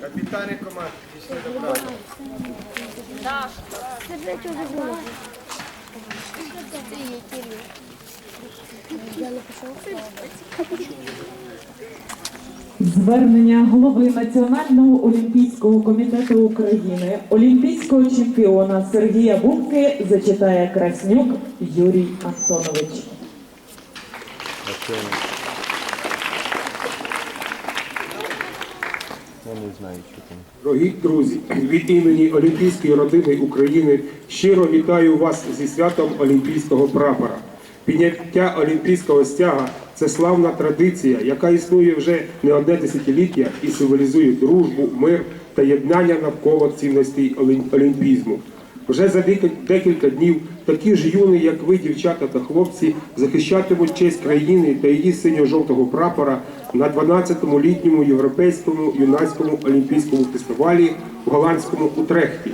Капітани команд пішли до праці. Це блядь, уже голову. Це є Кирил. Я не пішов. Звернення голови Національного олімпійського комітету України, олімпійського чемпіона Сергія Бубки зачитає Краснюк Юрій Антонович. Я не знаю, що там. Дорогі друзі, від імені Олімпійської родини України щиро вітаю вас зі святом Олімпійського прапора. Підняття олімпійського стяга це славна традиція, яка існує вже не одне десятиліття і символізує дружбу, мир та єднання навколо цінностей олім- олімпізму. Вже за декілька днів такі ж юні, як ви, дівчата та хлопці, захищатимуть честь країни та її синьо-жовтого прапора на 12-му літньому європейському юнацькому олімпійському фестивалі в голландському Утрехті.